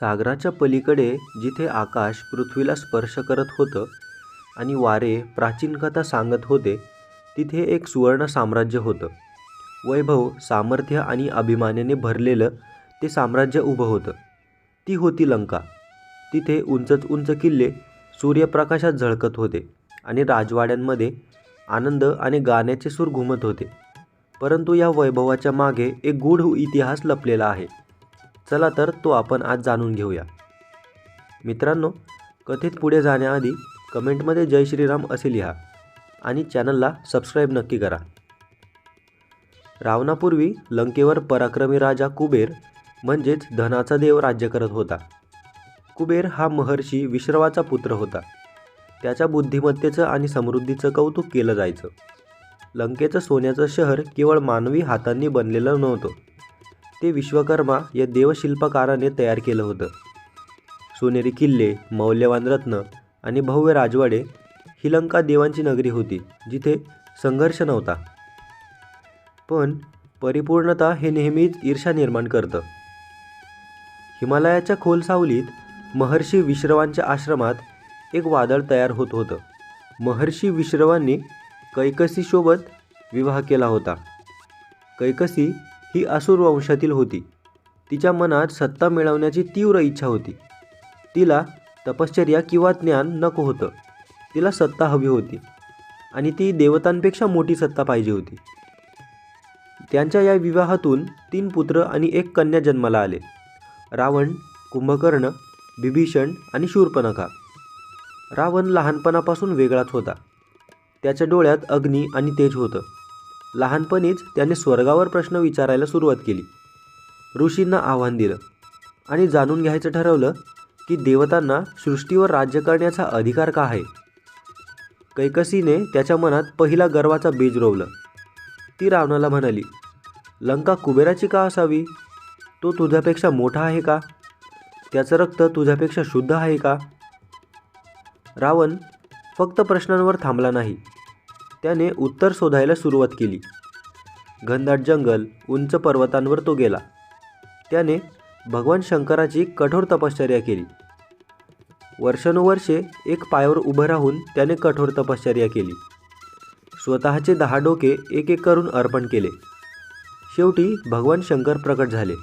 सागराच्या पलीकडे जिथे आकाश पृथ्वीला स्पर्श करत होतं आणि वारे प्राचीन कथा सांगत होते तिथे एक सुवर्ण साम्राज्य होतं. वैभव सामर्थ्य आणि अभिमानाने भरलेलं ते साम्राज्य उभं होतं. ती होती लंका. तिथे उंचच उंच किल्ले सूर्यप्रकाशात झळकत होते आणि राजवाड्यांमध्ये आनंद आणि गाण्याचे सूर घुमत होते. परंतु या वैभवाच्या मागे एक गूढ इतिहास लपलेला आहे. चला तर तो आपण आज जाणून घेऊया. मित्रांनो कथेत पुढे जाण्याआधी कमेंटमध्ये जय श्रीराम असे लिहा आणि चॅनलला सबस्क्राईब नक्की करा. रावणापूर्वी लंकेवर पराक्रमी राजा कुबेर म्हणजेच धनाचा देव राज्य करत होता. कुबेर हा महर्षी विश्रवाचा पुत्र होता. त्याच्या बुद्धिमत्तेचं आणि समृद्धीचं कौतुक केलं जायचं. लंकेचं सोन्याचं शहर केवळ मानवी हातांनी बनलेलं नव्हतं. ते विश्वकर्मा या देवशिल्पकाराने तयार केलं होतं. सोनेरी किल्ले मौल्यवान रत्न आणि भव्य राजवाडे ही लंका देवांची नगरी होती जिथे संघर्ष नव्हता. पण परिपूर्णता हे नेहमीच ईर्षा निर्माण करतं. हिमालयाच्या खोल सावलीत महर्षी विश्रवांच्या आश्रमात एक वादळ तयार होत होतं. महर्षी विश्रवांनी कैकसीसोबत विवाह केला होता. कैकसी ही असुर वंशातील होती. तिच्या मनात सत्ता मिळवण्याची तीव्र इच्छा होती. तिला तपश्चर्या किंवा ज्ञान नको होतं. तिला सत्ता हवी होती आणि ती देवतांपेक्षा मोठी सत्ता पाहिजे होती. त्यांच्या या विवाहातून तीन पुत्र आणि एक कन्या जन्माला आले. रावण कुंभकर्ण बिभीषण आणि शूर्पणखा. रावण लहानपणापासून वेगळाच होता. त्याच्या डोळ्यात अग्नी आणि तेज होतं. लहानपणीच त्याने स्वर्गावर प्रश्न विचारायला सुरुवात केली. ऋषींना आव्हान दिलं आणि जाणून घ्यायचं ठरवलं की देवतांना सृष्टीवर राज्य करण्याचा अधिकार का आहे? कैकसीने त्याच्या मनात पहिला गर्वाचा बीज रोवलं. ती रावणाला म्हणाली लंका कुबेराची का असावी? तो तुझ्यापेक्षा मोठा आहे का? त्याचं रक्त तुझ्यापेक्षा शुद्ध आहे का? रावण फक्त प्रश्नांवर थांबला नाही. त्याने उत्तर शोधायला सुरुवात केली. घनदाट जंगल उंच पर्वतांवर तो गेला. त्याने भगवान शंकराची कठोर तपश्चर्या केली. वर्षानुवर्षे एक पायावर उभं राहून त्याने कठोर तपश्चर्या केली. स्वतःचे दहा डोके एक एक करून अर्पण केले. शेवटी भगवान शंकर प्रकट झाले.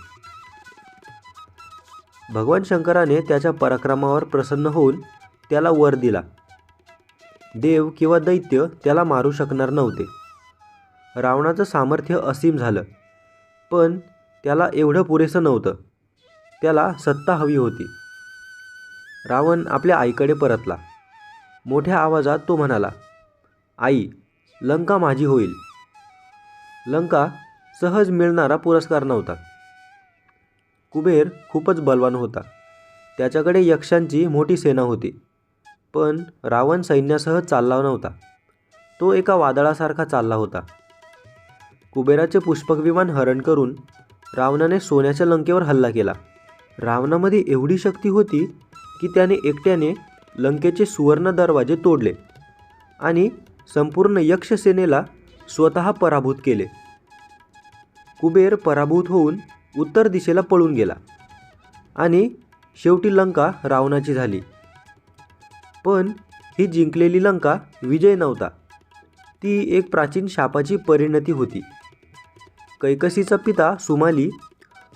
भगवान शंकराने त्याच्या पराक्रमावर प्रसन्न होऊन त्याला वर दिला. देव किंवा दैत्य त्याला मारू शकणार नव्हते. रावणाचं सामर्थ्य असीम झालं पण त्याला एवढं पुरेसं नव्हतं. त्याला सत्ता हवी होती. रावण आपल्या आईकडे परतला. मोठ्या आवाजात तो म्हणाला आई लंका माझी होईल. लंका सहज मिळणारा पुरस्कार नव्हता. कुबेर खूपच बलवान होता. त्याच्याकडे यक्षांची मोठी सेना होती. पण रावण सैन्यासह चालला नव्हता. तो एका वादळासारखा चालला होता. कुबेराचे पुष्पक विमान हरण करून रावणाने सोन्याच्या लंकेवर हल्ला केला. रावणामध्ये एवढी शक्ती होती की त्याने एकट्याने लंकेचे सुवर्ण दरवाजे तोडले आणि संपूर्ण यक्षसेनेला स्वतः पराभूत केले. कुबेर पराभूत होऊन उत्तर दिशेला पळून गेला आणि शेवटी लंका रावणाची झाली. पण ही जिंकलेली लंका विजय नव्हता. ती एक प्राचीन शापाची परिणती होती. कैकसीचा पिता सुमाली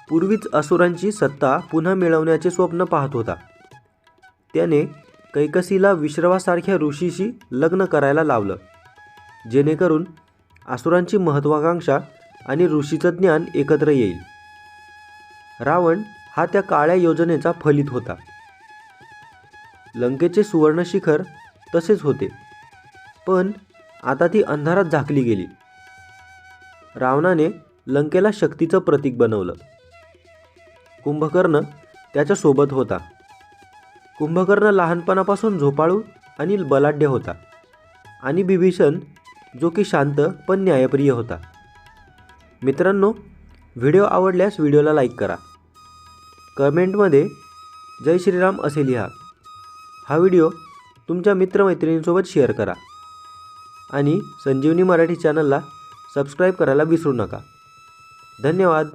पूर्वीच असुरांची सत्ता पुन्हा मिळवण्याचे स्वप्न पाहत होता. त्याने कैकसीला विश्रवासारख्या ऋषीशी लग्न करायला लावलं. जेणेकरून असुरांची महत्त्वाकांक्षा आणि ऋषीचं ज्ञान एकत्र येईल. रावण हा त्या काळ्या योजनेचा फलित होता. लंकेचे सुवर्ण शिखर तसेच होते. पण आता ती अंधारात झाकली गेली. रावणाने लंकेला शक्तीचं प्रतीक बनवलं. कुंभकर्ण त्याच्या सोबत होता. कुंभकर्ण लहानपणापासून झोपाळू आणि बलाढ्य होता. आणि बिभीषण जो की शांत पण न्यायप्रिय होता. मित्रांनो व्हिडिओ आवडल्यास व्हिडिओला लाईक करा. कमेंटमध्ये जय श्रीराम असे लिहा. हा व्हिडिओ तुमच्या मित्रमैत्रिणींसोबत शेअर करा. आणि संजीवनी मराठी चॅनलला सबस्क्राईब करायला विसरू नका. धन्यवाद.